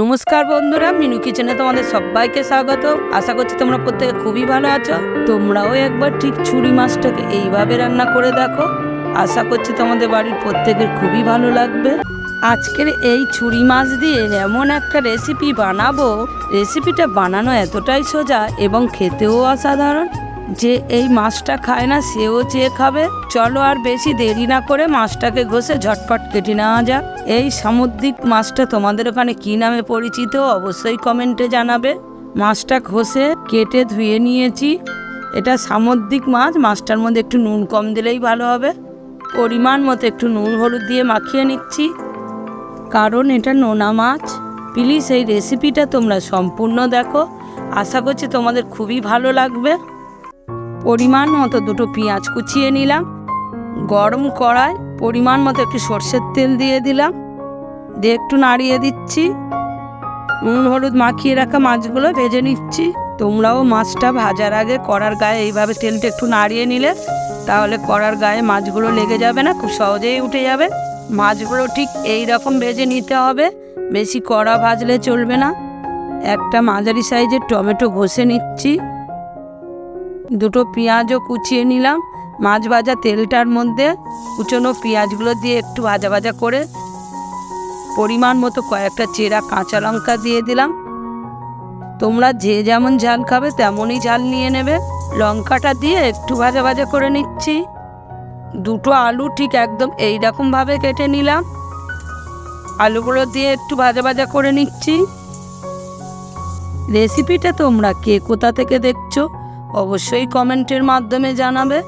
নমস্কার বন্ধুরা, মিনু কিচেনে তোমাদের সবাইকে স্বাগত। আশা করছি তোমরা প্রত্যেকে খুবই ভালো আছো। তোমরাও একবার ঠিক ছুরি মাছটাকে এইভাবে রান্না করে দেখো। আশা করছি তোমাদের বাড়ির প্রত্যেকের খুবই ভালো লাগবে। আজকের এই ছুরি মাছ দিয়ে এমন একটা রেসিপি বানাবো। রেসিপিটা বানানো এতটাই সোজা এবং খেতেও অসাধারণ। যে এই মাছটা খায় না, সেও চেয়ে খাবে। চলো আর বেশি দেরি না করে মাছটাকে ঘষে ঝটপট কেটে নেওয়া যাক। এই সামুদ্রিক মাছটা তোমাদের ওখানে কী নামে পরিচিত অবশ্যই কমেন্টে জানাবে। মাছটা ঘষে কেটে ধুয়ে নিয়েছি। এটা সামুদ্রিক মাছ, মাছটার মধ্যে একটু নুন কম দিলেই ভালো হবে। পরিমাণ মতো একটু নুন হলুদ দিয়ে মাখিয়ে নিচ্ছি। কারণ এটা নোনা মাছ। প্লিজ এই রেসিপিটা তোমরা সম্পূর্ণ দেখো। আশা করছি তোমাদের খুবই ভালো লাগবে। পরিমাণ মতো দুটো পেঁয়াজ কুচিয়ে নিলাম। গরম কড়াই পরিমাণ মতো একটু সর্ষের তেল দিয়ে দিলাম। দিয়ে একটু নাড়িয়ে দিচ্ছি। নুন, হলুদ মাখিয়ে রাখা মাছগুলো ভেজে নিচ্ছি। তোমরাও মাছটা ভাজার আগে কড়ার গায়ে এইভাবে তেলটা একটু নাড়িয়ে নিলে তাহলে কড়ার গায়ে মাছগুলো লেগে যাবে না, খুব সহজেই উঠে যাবে। মাছগুলো ঠিক এই রকম ভেজে নিতে হবে। বেশি কড়া ভাজলে চলবে না। একটা মাঝারি সাইজের টমেটো ঘষে নিচ্ছি। দুটো পেঁয়াজও কুচিয়ে নিলাম। মাছ ভাজা তেলটার মধ্যে কুচনো পেঁয়াজগুলো দিয়ে একটু ভাজা ভাজা করে পরিমাণ মতো কয়েকটা চেরা কাঁচা লঙ্কা দিয়ে দিলাম। তোমরা যে যেমন ঝাল খাবে তেমনই ঝাল নিয়ে নেবে। লঙ্কাটা দিয়ে একটু ভাজা ভাজা করে নিচ্ছি। দুটো আলু ঠিক একদম এই রকমভাবে কেটে নিলাম। আলুগুলো দিয়ে একটু ভাজা ভাজা করে নিচ্ছি। রেসিপিটা তোমরা কে কোথা থেকে দেখছ অবশ্যই কমেন্টের মাধ্যমে জানাবে।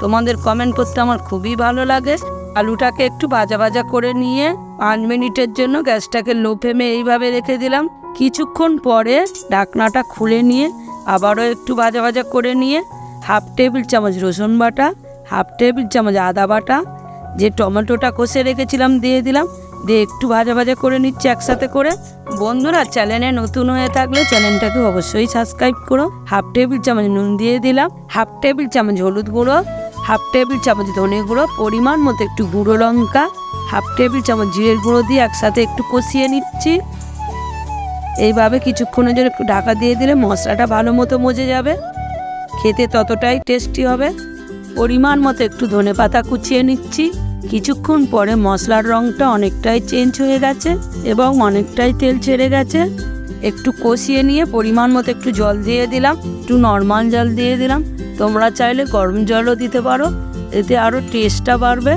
তোমাদের কমেন্ট করতে আমার খুবই ভালো লাগে। আলুটাকে একটু ভাজা ভাজা করে নিয়ে পাঁচ মিনিটের জন্য গ্যাসটাকে লো ফ্লেমে এইভাবে রেখে দিলাম। কিছুক্ষণ পরে ঢাকনাটা খুলে নিয়ে আবারও একটু ভাজা ভাজা করে নিয়ে হাফ টেবিল চামচ রসুন বাটা, হাফ টেবিল চামচ আদা বাটা, যে টমেটোটা কষে রেখেছিলাম দিয়ে দিলাম। দিয়ে একটু ভাজা ভাজা করে নিচ্ছি একসাথে করে। বন্ধুরা চ্যানেলে নতুন হয়ে থাকলে চ্যানেলটাকে অবশ্যই সাবস্ক্রাইব করো। হাফ টেবিল চামচ নুন দিয়ে দিলাম। হাফ টেবিল চামচ হলুদ গুঁড়ো। হাফ টেবিল চামচ ধনে গুঁড়ো, পরিমাণ মতো একটু গুঁড়ো লঙ্কা। হাফ টেবিল চামচ জিরের গুঁড়ো দিয়ে একসাথে একটু কষিয়ে নিচ্ছি। এইভাবে কিছুক্ষণের জন্য একটু ঢাকা দিয়ে দিলে মশলাটা ভালো মতো মজে যাবে। খেতে ততটাই টেস্টি হবে। পরিমাণ মতো একটু ধনে পাতা কুচিয়ে নিচ্ছি। কিছুক্ষণ পরে মশলার রঙটা অনেকটাই চেঞ্জ হয়ে গেছে এবং অনেকটাই তেল ছেড়ে গেছে। একটু কষিয়ে নিয়ে পরিমাণ মতো একটু জল দিয়ে দিলাম, একটু নর্মাল জল দিয়ে দিলাম। তোমরা চাইলে গরম জলও দিতে পারো, এতে আরও টেস্টটা বাড়বে।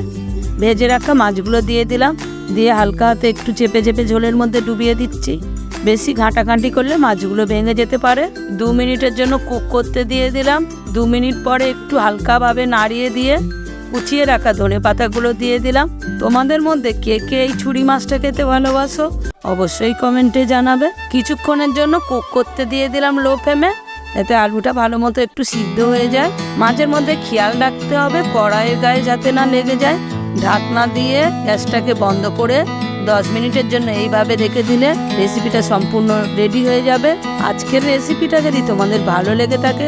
ভেজে রাখা মাছগুলো দিয়ে দিলাম, দিয়ে হালকা হাতে একটু চেপে চেপে ঝোলের মধ্যে ডুবিয়ে দিচ্ছি। বেশি ঘাঁটাঘাঁটি করলে মাছগুলো ভেঙে যেতে পারে। দু মিনিটের জন্য কুক করতে দিয়ে দিলাম। দু মিনিট পরে একটু হালকাভাবে নাড়িয়ে দিয়ে কুচিয়ে রাখা ধনে পাতাগুলো দিয়ে দিলাম। তোমাদের মধ্যে কে কে এই ছুরি মাছটা খেতে ভালোবাসো অবশ্যই কমেন্টে জানাবে। কিছুক্ষণের জন্য কুক করতে দিয়ে দিলাম লো ফ্লেমে। এতে আলুটা ভালো মতো একটু সিদ্ধ হয়ে যায়। মাঝের মধ্যে খেয়াল রাখতে হবে কড়াইয়ের গায়ে যাতে না লেগে যায়। ঢাকনা দিয়ে গ্যাসটাকে বন্ধ করে দশ মিনিটের জন্য এইভাবে রেখে দিলে রেসিপিটা সম্পূর্ণ রেডি হয়ে যাবে। আজকের রেসিপিটা যদি তোমাদের ভালো লেগে থাকে,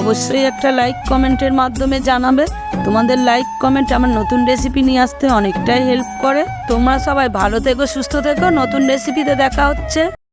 অবশ্যই একটা লাইক কমেন্টের মাধ্যমে জানাবে। তোমাদের লাইক কমেন্ট আমার নতুন রেসিপি নিয়ে আসতে অনেকটাই হেল্প করে। তোমরা সবাই ভালো থেকো, সুস্থ থেকো। নতুন রেসিপিতে দেখা হচ্ছে।